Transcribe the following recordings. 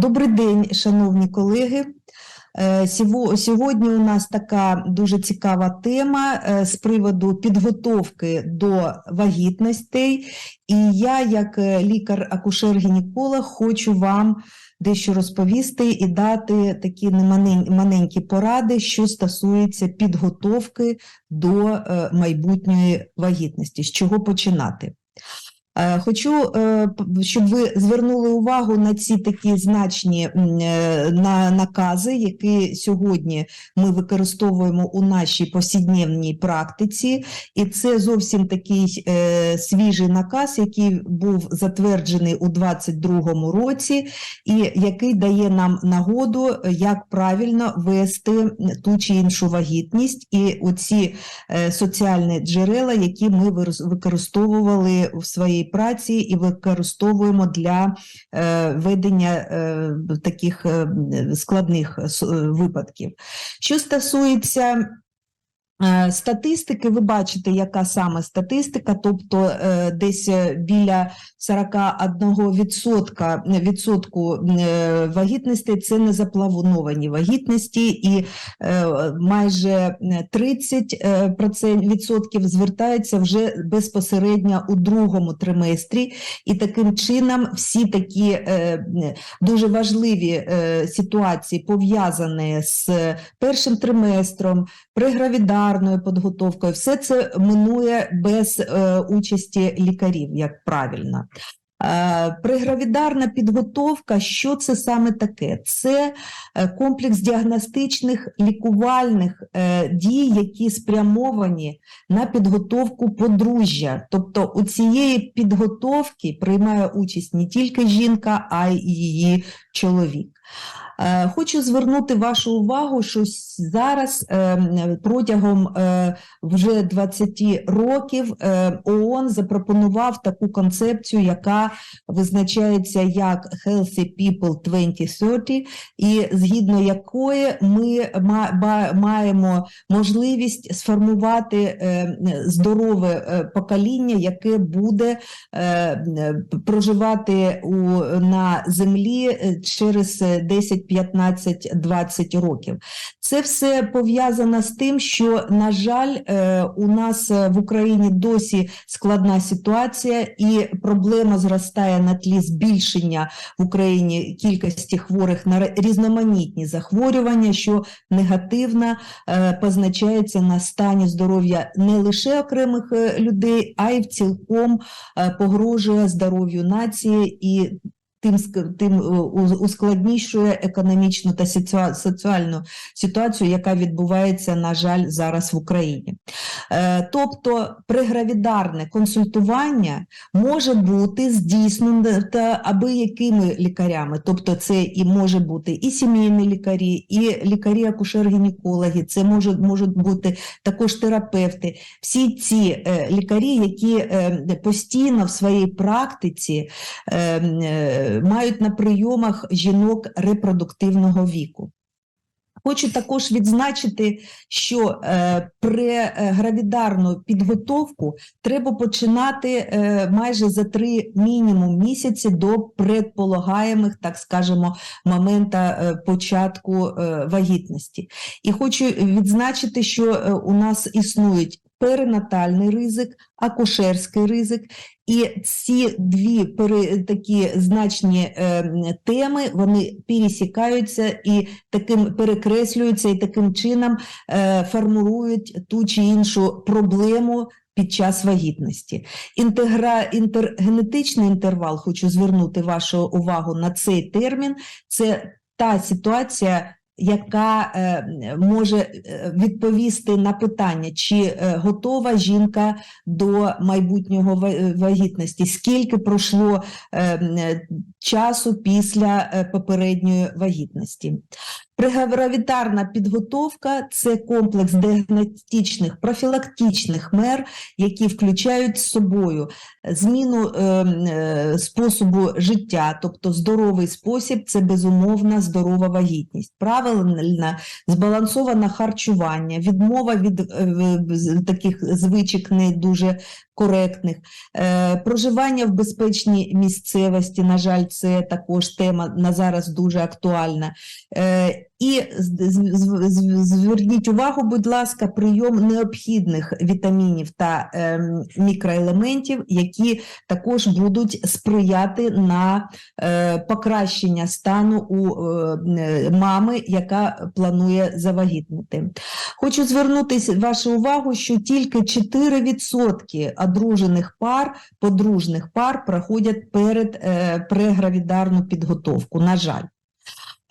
Добрий день, шановні колеги. Е, Сьогодні у нас така дуже цікава тема е, з приводу підготовки до вагітностей. І я, як е, лікар-акушер-гінеколог, хочу вам дещо розповісти і дати такі маленькі поради, що стосується підготовки до майбутньої вагітності. З чого починати? Е, Хочу, е, щоб ви звернули увагу на ці такі значні е, на, накази, які сьогодні ми використовуємо у нашій повсякденній практиці. І це зовсім такий свіжий наказ, який був затверджений у 2022 році, і який дає нам нагоду, як правильно вести ту чи іншу вагітність. І оці соціальні джерела, які ми використовували в своїй праці і використовуємо для е, ведення е, таких е, складних випадків. Що стосується Статистики, ви бачите, яка саме статистика, тобто е, десь е, біля 41% відсотку е, вагітностей це не заплановані вагітності, і е, майже 30% е, відсотків звертаються вже безпосередньо у другому триместрі, і таким чином всі такі е, дуже важливі е, ситуації пов'язані з першим триместром, прегравідарною підготовкою, все це минує без е, участі лікарів, як правильно. Е, Прегравідарна підготовка, що це саме таке? Це е, комплекс діагностичних лікувальних е, дій, які спрямовані на підготовку подружжя. Тобто у цієї підготовки приймає участь не тільки жінка, а й її чоловік. Е, Хочу звернути вашу увагу, що зараз е, протягом е, вже 20 років е, ООН запропонував таку концепцію, яка визначається як Healthy People 2030, і згідно якої ми маємо можливість сформувати е, здорове покоління, яке буде е, е, проживати на землі через е, 10, 15, 20 років. Це все пов'язано з тим, що, на жаль, е, у нас е, в Україні досі складна ситуація, і проблема зростає на тлі збільшення в Україні кількості хворих на різноманітні захворювання, що негативно е, позначається на стані здоров'я не лише окремих людей, а й в цілком погрожує здоров'ю нації і тим, тим е, ускладнішує економічну та соціальну ситуацію, яка відбувається, на жаль, зараз в Україні. Е, Тобто прегравідарне консультування може бути здійснене та аби якими лікарями, тобто це і може бути і сімейні лікарі, і лікарі-акушер-гінекологи, це можуть, можуть бути також терапевти. Всі ці е, лікарі, які постійно в своїй практиці е, е, мають на прийомах жінок репродуктивного віку. Хочу також відзначити, що е, прегравідарну підготовку треба починати е, майже за три мінімум місяці до предполагаємих, так скажемо, момента е, початку е, вагітності. І хочу відзначити, що е, у нас існують перинатальний ризик, акушерський ризик, і ці дві такі значні е, теми вони пересікаються і таким перекреслюються, і таким чином е, формують ту чи іншу проблему під час вагітності. Інтегра, інтергенетичний інтервал, хочу звернути вашу увагу на цей термін, це та ситуація, яка е, може е, відповісти на питання, чи е, готова жінка до майбутнього ва- вагітності, скільки пройшло часу після попередньої вагітності. Прегравітарна підготовка це комплекс діагностичних профілактичних мер, які включають з собою зміну е, е, способу життя, тобто здоровий спосіб це безумовна здорова вагітність, правильне збалансоване харчування, відмова від е, таких звичок не дуже коректних, е, проживання в безпечній місцевості. На жаль, це також тема на зараз дуже актуальна. Е, І зверніть увагу, будь ласка, прийом необхідних вітамінів та ем, мікроелементів, які також будуть сприяти на е, покращення стану у е, мами, яка планує завагітнити. Хочу звернути вашу увагу, що тільки 4% одружених пар, подружних пар проходять перед е, прегравідарну підготовку. На жаль.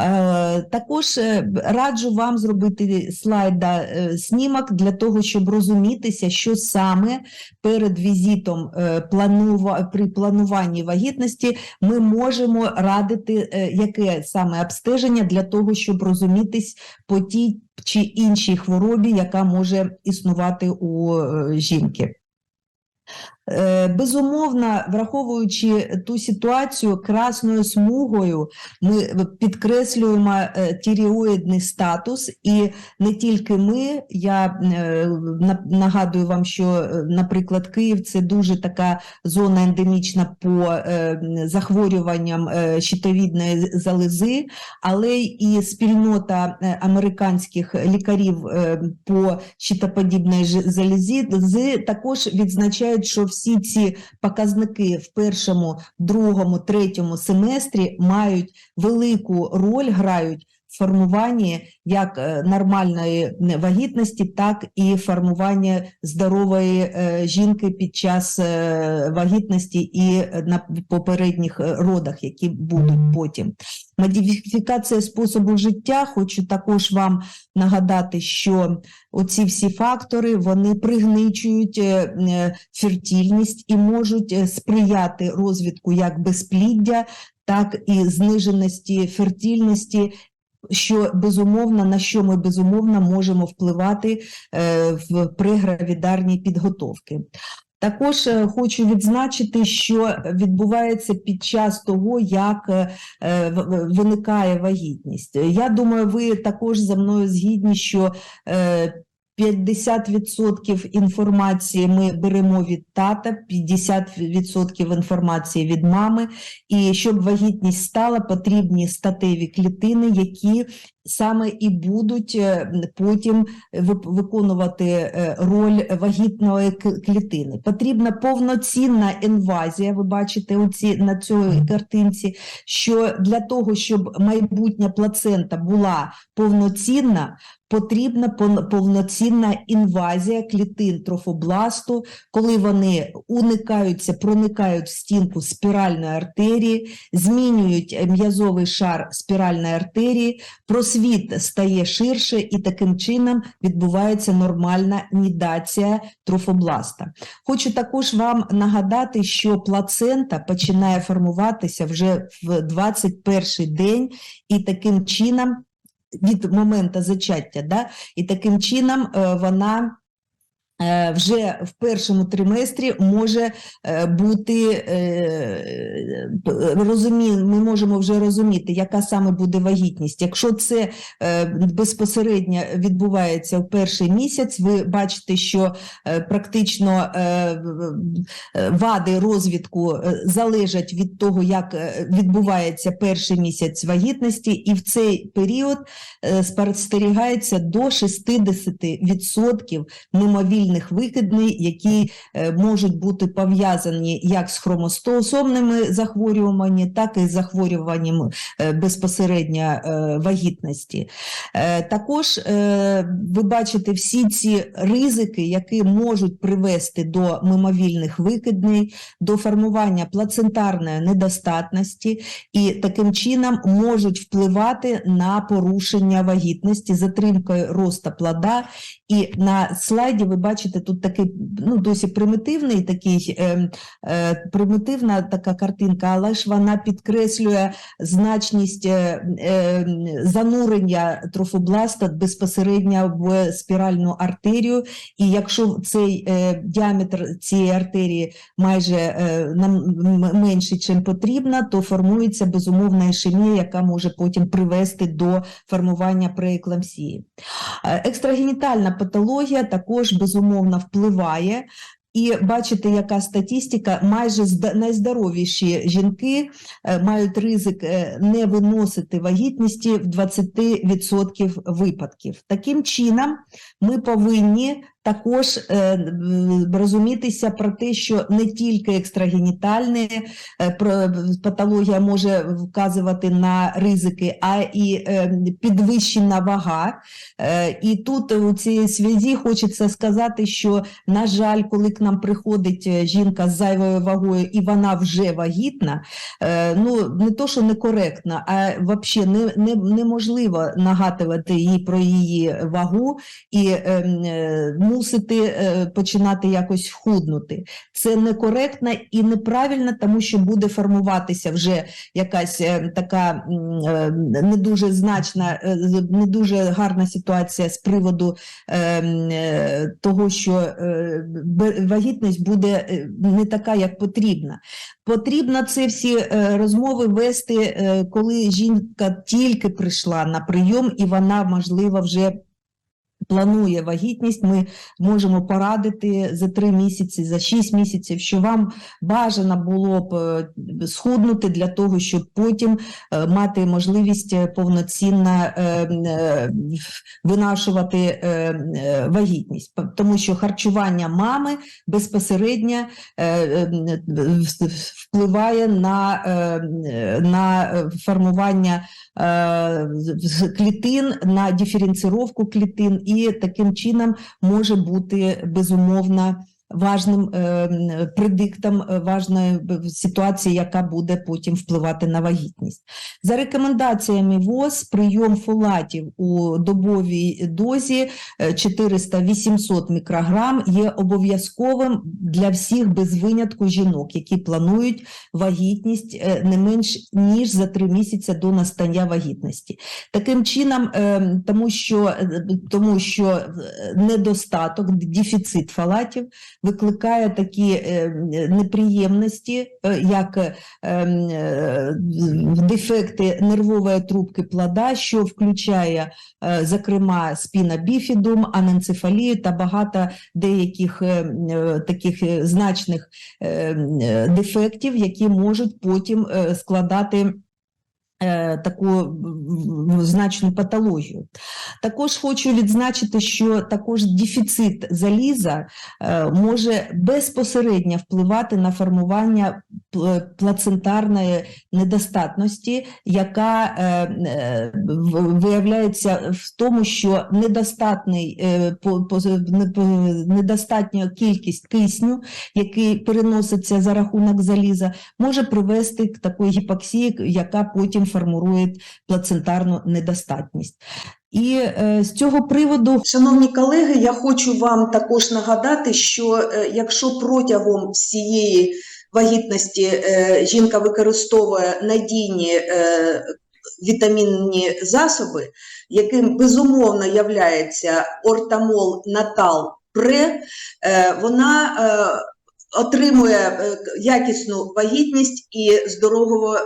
Е, Також е, раджу вам зробити слайда е, снімок для того, щоб розумітися, що саме перед візитом е, при плануванні вагітності ми можемо радити, е, яке саме обстеження для того, щоб розумітись по тій чи іншій хворобі, яка може існувати у е, жінки. Е, Безумовно, враховуючи ту ситуацію, красною смугою ми підкреслюємо е, тіріоїдний статус, і не тільки ми. Я е, нагадую вам, що, наприклад, Київ це дуже така зона ендемічна по захворюванням щитовідної залози, але і спільнота американських лікарів по щитоподібної залізі також відзначають, що всі ці показники в першому, другому, третьому семестрі мають велику роль грають формуванні як е, нормальної вагітності, так і формування здорової е, жінки під час е, вагітності і на попередніх родах, які будуть потім. Модифікація способу життя. Хочу також вам нагадати, що оці всі фактори вони пригничують фертильність і можуть сприяти розвитку як безпліддя, так і зниженості фертильності. Що безумовно на що ми безумовно можемо впливати е, в прегравідарній підготовки. Також е, хочу відзначити, що відбувається під час того, як е, виникає вагітність. Я думаю, ви також за мною згідні, що 50% інформації ми беремо від тата, 50% інформації від мами. І щоб вагітність стала, потрібні статеві клітини, які саме і будуть е, потім виконувати е, роль вагітної клітини. Потрібна повноцінна інвазія. Ви бачите оці, на цій картинці, що для того, щоб майбутня плацента була повноцінна, потрібна повноцінна інвазія клітин трофобласту, коли вони уникаються, проникають в стінку спіральної артерії, змінюють м'язовий шар спіральної артерії, просвіт стає ширше, і таким чином відбувається нормальна нідація трофобласта. Хочу також вам нагадати, що плацента починає формуватися вже в 21 день, і таким чином від моменту зачаття, да, і таким чином е, вона вже в першому триместрі може е, бути е, розумі, ми можемо вже розуміти, яка саме буде вагітність. Якщо це е, безпосередньо відбувається в перший місяць, ви бачите, що е, практично е, е, вади розвитку е, залежать від того, як е, відбувається перший місяць вагітності, і в цей період е, спостерігається до 60% мимовільних викидней, які е, можуть бути пов'язані як з хромостосомними захворюваннями, так і з захворюванням е, безпосередньо е, вагітності. Також ви бачите всі ці ризики, які можуть привести до мимовільних викидней, до формування плацентарної недостатності, і таким чином можуть впливати на порушення вагітності, затримкою росту плода. І на слайді ви бачите. Бачите, тут такий ну, досить примітивний такий, е, е, примітивна така картинка, але ж вона підкреслює значність е, е, занурення трофобласта безпосередньо в спіральну артерію. І якщо цей е, діаметр цієї артерії майже е, менший, чим потрібно, то формується безумовна ішемія, яка може потім привести до формування преекламсії. Е, Екстрагенітальна патологія також безумовно впливає. І бачите, яка статистика, майже найздоровіші жінки е, мають ризик е, не виносити вагітності в 20% випадків. Таким чином, ми повинні також е, розумітися про те, що не тільки екстрагенітальна е, патологія може вказувати на ризики, а і е, підвищена вага. І тут у цій зв'язі хочеться сказати, що, на жаль, коли к нам приходить жінка з зайвою вагою і вона вже вагітна, ну не то, що некоректно, а взагалі не, не, неможливо нагадувати їй про її вагу і е, е, мусити е, починати якось худнути. Це некоректно і неправильно, тому що буде формуватися вже якась е, така е, не дуже значна, не дуже гарна ситуація з приводу того, що вагітність буде не така, як потрібна. Потрібно це всі розмови вести, коли жінка тільки прийшла на прийом, і вона, можливо, вже планує вагітність. Ми можемо порадити за три місяці, за шість місяців, що вам бажано було б е, схуднути для того, щоб потім е, мати можливість е, повноцінно винашувати вагітність, тому що харчування мами безпосередньо впливає на, на формування клітин, на диференціровку клітин, і таким чином може бути безумовно важним е, предиктом е, важної ситуації, яка буде потім впливати на вагітність. За рекомендаціями ВОЗ, прийом фолатів у добовій дозі е, 400-800 мікрограм є обов'язковим для всіх без винятку жінок, які планують вагітність е, не менш ніж за три місяці до настання вагітності. Таким чином, е, тому що, е, тому що е, недостаток, дефіцит фалатів викликає такі е, неприємності, е, як е, ем, дефекти нервової трубки плода, що включає, зокрема, спіна біфідум, аненцефалію та багато деяких таких значних е, е, дефектів, які можуть потім складати таку значну патологію. Також хочу відзначити, що також дефіцит заліза е, може безпосередньо впливати на формування плацентарної недостатності, яка е, е, в- виявляється в тому, що недостатний, недостатня кількість кисню, який переноситься за рахунок заліза, може привести к такої гіпоксії, яка потім формує плацентарну недостатність. І е, з цього приводу Шановні колеги, я хочу вам також нагадати, що е, якщо протягом всієї вагітності е, жінка використовує надійні вітамінні засоби, яким безумовно являється ортамол натал пре, вона отримує е, якісну вагітність і здорового е,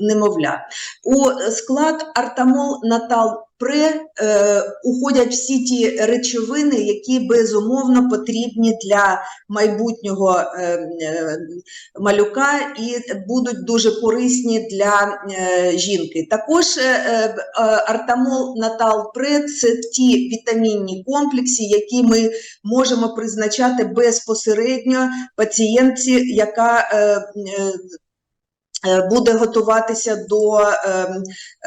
немовля. У склад артамол натал пре е, уходять всі ті речовини, які безумовно потрібні для майбутнього е, е, малюка і будуть дуже корисні для е, жінки. Також е, е, артамол натал пре це ті вітамінні комплекси, які ми можемо призначати безпосередньо пацієнтці, яка е, е, е, буде готуватися до, е,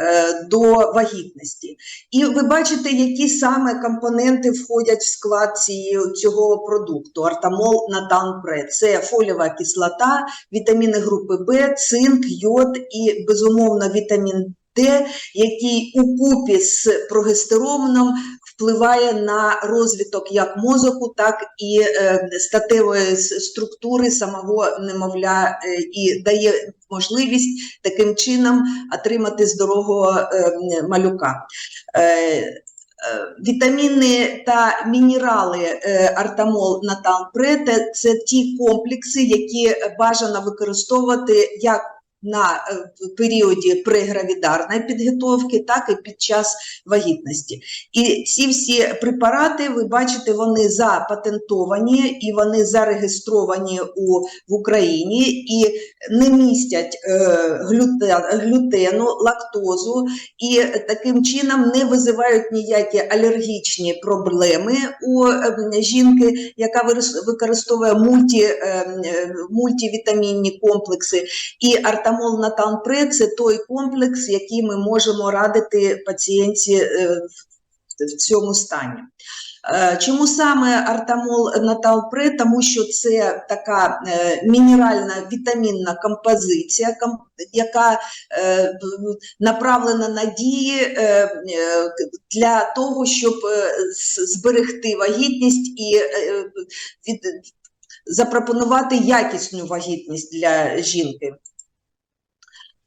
е, до вагітності. І ви бачите, які саме компоненти входять в склад цієї, цього продукту артамол натанпре. Це фолієва кислота, вітаміни групи В, цинк, йод і, безумовно, вітамін Д, який у купі з прогестероном впливає на розвиток як мозоку, так і е, статевої структури самого немовля е, і дає можливість таким чином отримати здорового е, малюка. Вітаміни та мінерали артамол наталпре – це ті комплекси, які бажано використовувати як на е, періоді прегравідарної підготовки, так і під час вагітності. І ці всі препарати, ви бачите, вони запатентовані і вони зареєстровані у, в Україні і не містять е, глютен, глютену, лактозу і таким чином не визивають ніякі алергічні проблеми у е, жінки, яка використовує мульті, мультивітамінні комплекси. І артамол наталпре – це той комплекс, який ми можемо радити пацієнтці е, в- цьому стані. Е, Чому саме артамол наталпре? Тому що це така е, мінеральна вітамінна композиція, яка направлена на дії для того, щоб зберегти вагітність і запропонувати якісну вагітність для жінки.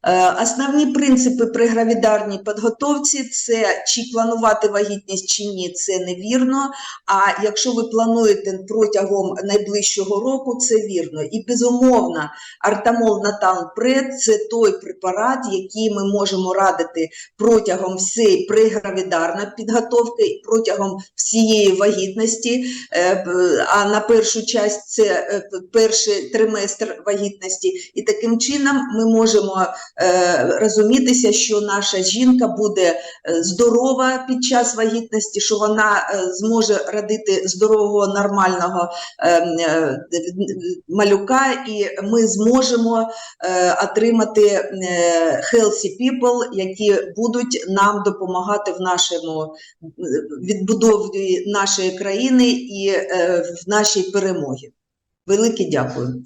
Е, Основні принципи при гравідарній підготовці це чи планувати вагітність чи ні, це невірно. А якщо ви плануєте протягом найближчого року, це вірно. І безумовно, артамол наталпред – це той препарат, який ми можемо радити протягом всієї прегравідарної підготовки, протягом всієї вагітності. Е, А на першу часть це е, перший триместр вагітності. І таким чином ми можемо розумітися, що наша жінка буде е, здорова під час вагітності, що вона е, зможе родити здорового, нормального е, е, малюка, і ми зможемо е, отримати е, healthy people, які будуть нам допомагати в нашому е, відбудові нашої країни і е, в нашій перемогі. Велике дякую.